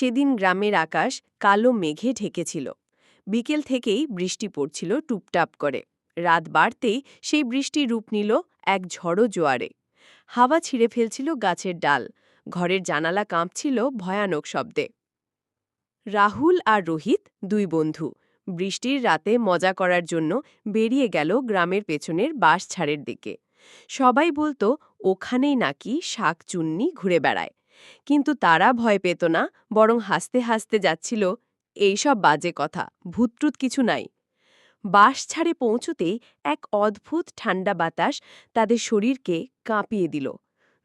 সেদিন গ্রামের আকাশ কালো মেঘে ঢেকেছিল। বিকেল থেকেই বৃষ্টি পড়ছিল টুপটাপ করে। রাত বাড়তেই সেই বৃষ্টি রূপ নিল এক ঝড়ো জোয়ারে। হাওয়া ছিঁড়ে ফেলছিল গাছের ডাল। ঘরের জানালা কাঁপছিল ভয়ানক শব্দে। রাহুল আর রোহিত, দুই বন্ধু, বৃষ্টির রাতে মজা করার জন্য বেরিয়ে গেল গ্রামের পেছনের বাঁশঝাড়ের দিকে। সবাই বলতো, ওখানেই নাকি শাক চুন্নি ঘুরে বেড়ায়। কিন্তু তারা ভয় পেত না, বরং হাসতে হাসতে যাচ্ছিল এইসব বাজে কথা ভূতট্রুত কিছু নাই। বাঁশ ছাড়ে পৌঁছতেই এক অদ্ভুত ঠান্ডা বাতাস তাদের শরীরকে কাঁপিয়ে দিল।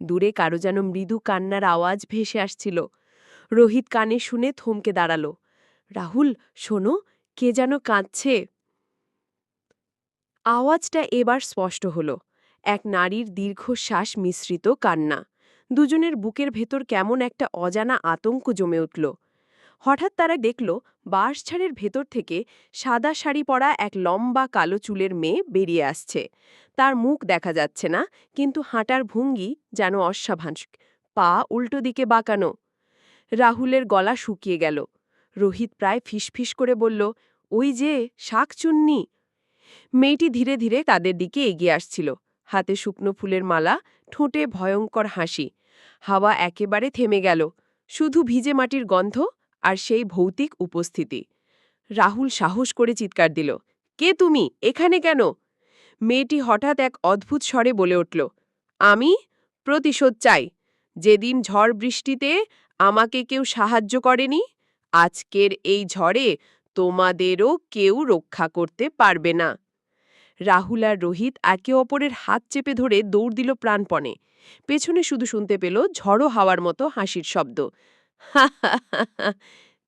দূরে কারও যেন মৃদু কান্নার আওয়াজ ভেসে আসছিল। রোহিত কানে শুনে থমকে দাঁড়াল, রাহুল, শোনো, কে যেন কাঁদছে? আওয়াজটা এবার স্পষ্ট হল। এক নারীর দীর্ঘশ্বাস মিশ্রিত কান্না। দুজনের বুকের ভেতর কেমন একটা অজানা আতঙ্ক জমে উঠল। হঠাৎ তারা দেখল বাঁশঝাড়ের ভেতর থেকে সাদা শাড়ি পরা এক লম্বা কালো চুলের মেয়ে বেরিয়ে আসছে। তার মুখ দেখা যাচ্ছে না, কিন্তু হাঁটার ভঙ্গি যেন অস্বাভাবিক। পা উল্টো দিকে বাঁকানো। রাহুলের গলা শুকিয়ে গেল। রোহিত প্রায় ফিসফিস করে বলল, ওই যে শাক চুন্নি মেয়েটি ধীরে ধীরে তাদের দিকে এগিয়ে আসছিল। হাতে শুকনো ফুলের মালা, ঠোঁটে ভয়ঙ্কর হাসি। হাওয়া একেবারে থেমে গেল। শুধু ভিজে মাটির গন্ধ আর সেই ভৌতিক উপস্থিতি। রাহুল সাহস করে চিৎকার দিল, কে তুমি? এখানে কেন? মেয়েটি হঠাৎ এক অদ্ভুত স্বরে বলে উঠল, আমি? প্রতিশোধ চাই। যেদিন ঝড় বৃষ্টিতে আমাকে কেউ সাহায্য করেনি, আজকের এই ঝড়ে তোমাদেরও কেউ রক্ষা করতে পারবে না। রাহুল আর রোহিত একে অপরের হাত চেপে ধরে দৌড় দিল প্রাণপণে। পেছনে শুধু শুনতে পেল ঝড়ো হাওয়ার মতো হাসির শব্দ।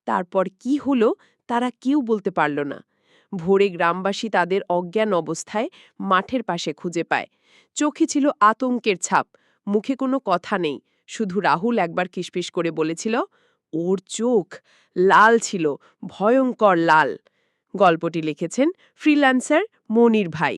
তারপর কি হলো তারা কেউ বলতে পারল না। ভোরে গ্রামবাসী তাদের অজ্ঞান অবস্থায় মাঠের পাশে খুঁজে পায়। চোখে ছিল আতঙ্কের ছাপ, মুখে কোনো কথা নেই। শুধু রাহুল একবার কিসপিস করে বলেছিল, ওর চোখ লাল ছিল, ভয়ঙ্কর লাল। গল্পটি লিখেছেন ফ্রিল্যান্সার মনির ভাই।